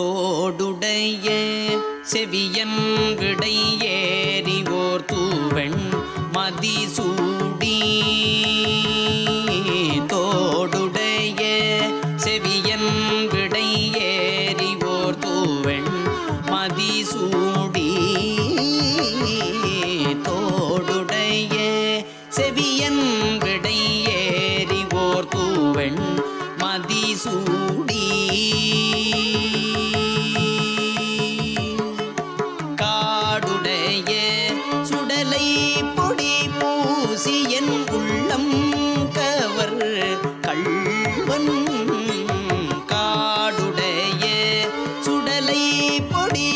தோடுடைய செவியன் விடை ஓர் தூவெண் மதிசூடி. தோடுடைய செவியன் விடை ஓர் தூவெண் மதிசூடி. தோடுடைய செவியன் விடை ஓர் தூவெண் மதிசூடி. பொடி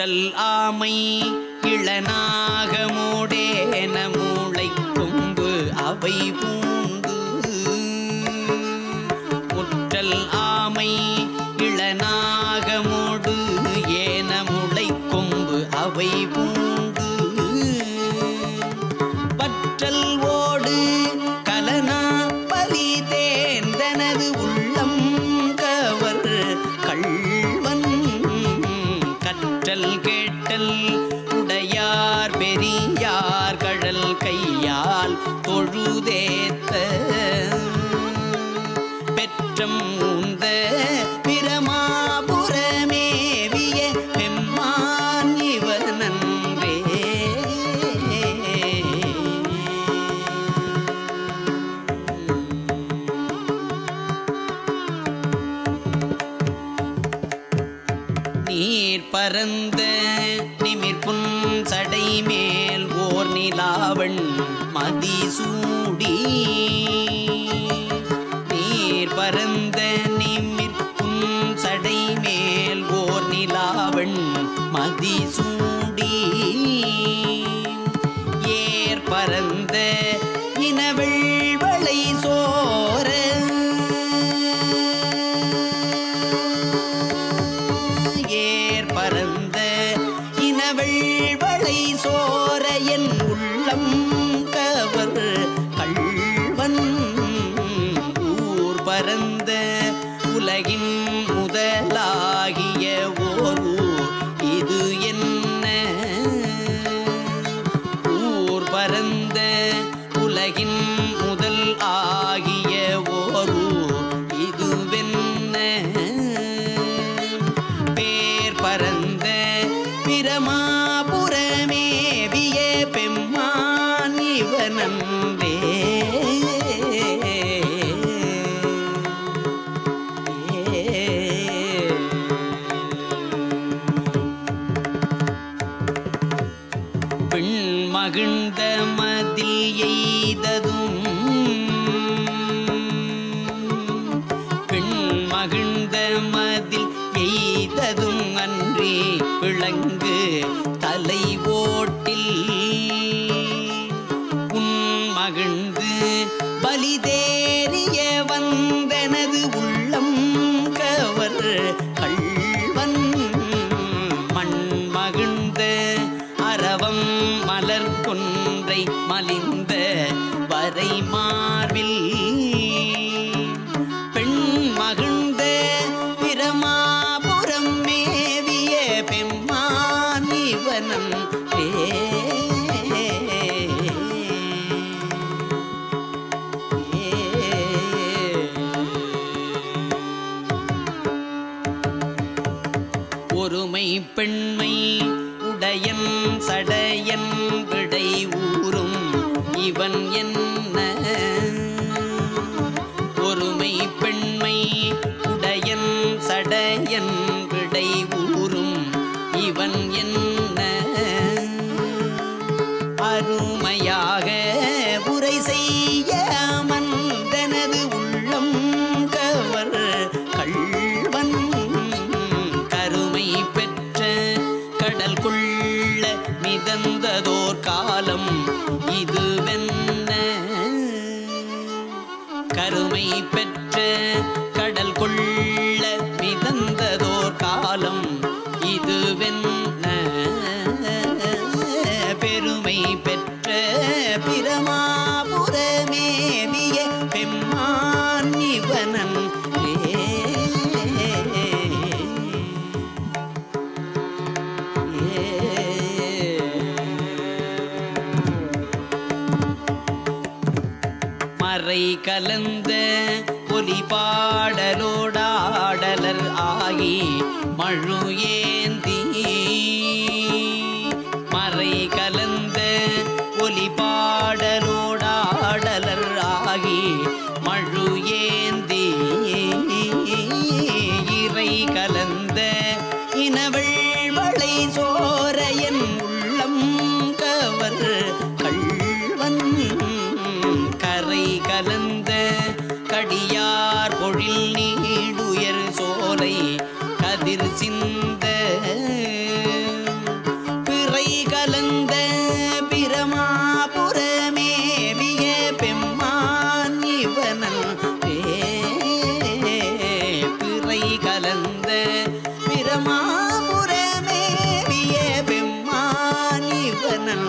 முற்றல் ஆமை இளநாகமோடேன மூளை கொம்பு அவை பூ. பரந்த நிமிர்புன் சடை மேல் ஓர் நிலாவண் மதிசூடி. நீர் பரந்த நிமிர்புன் சடை மேல் ஓர் நிலாவண் மதிசூடி உலகின் முதல் ஆகிய ஓர் இதுவென்ன? பேர் பரந்த பிரமாபுரமேவிய பெம்மான் இவனன்றே. மகிழ்ந்த மகிழ்ந்து பலிதேறிய வந்தனது உள்ளம் என் விடை ஊறும். இவன் என்ன? அருமையாக உரை செய்ய மந்தனது உள்ளம் கவர் கள்வன். கருமை பெற்ற கடல் கொள்ள மிதந்ததோர் காலம் இதுவென்ன? கருமை பெற்ற நான் இவனன் மறை கலந்த ஒலி பாடலோடாடலர் ஆகி மழு ஏன் தொழில் நீடுயர் சோலை கதிர் சிந்த பிறை கலந்த பிரமாபுரமேவிய பெம்மான் இவனன் பிறை கலந்த பிரமாபுரமேவிய பெம்மான் இவனன்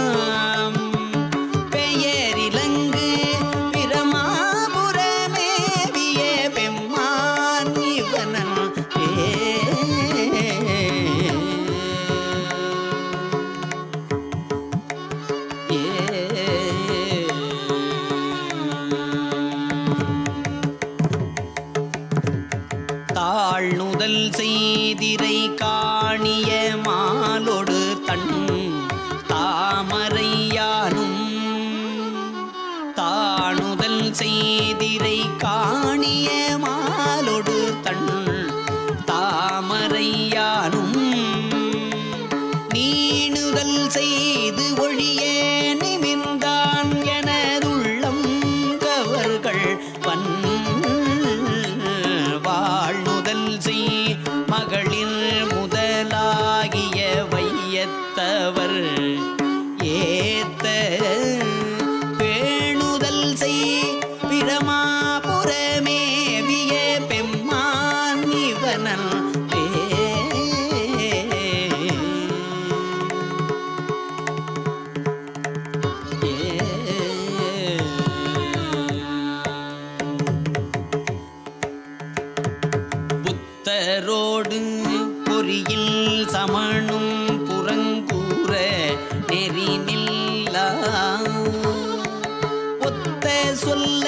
தாழ்நுதல் செய்திரை காணிய மாலொடு தன் தாமரையானும். தாணுதல் செய்திரை காணிய மாலொடு புத்தரோடு பொறியில் சமணும் புறங்கூற நெறி நில்லா ஒத்த சொல்ல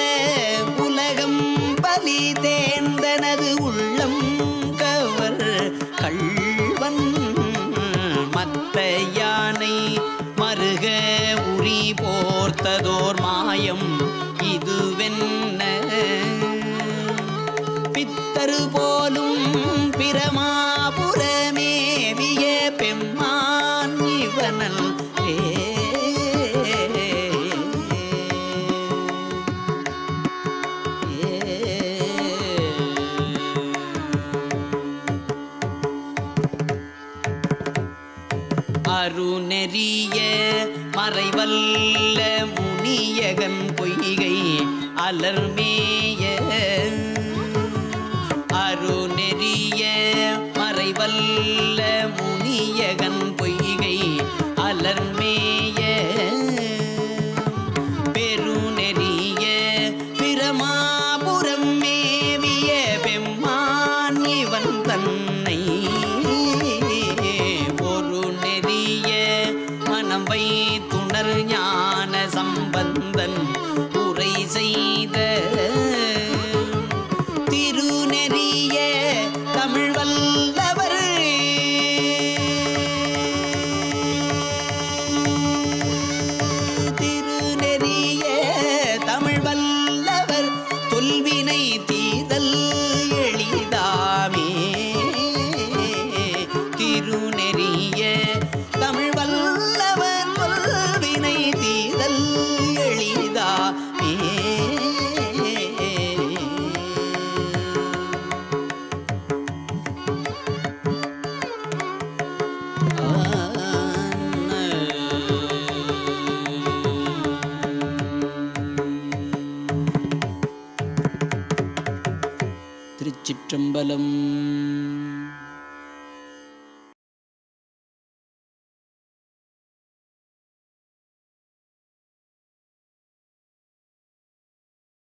பிரமாபுரமேவிய பெம்மான் இவனல் அருணெறிய மறைவல்ல முனியகன் பொய்கை அலர்மே ചുറ്റമ്പലം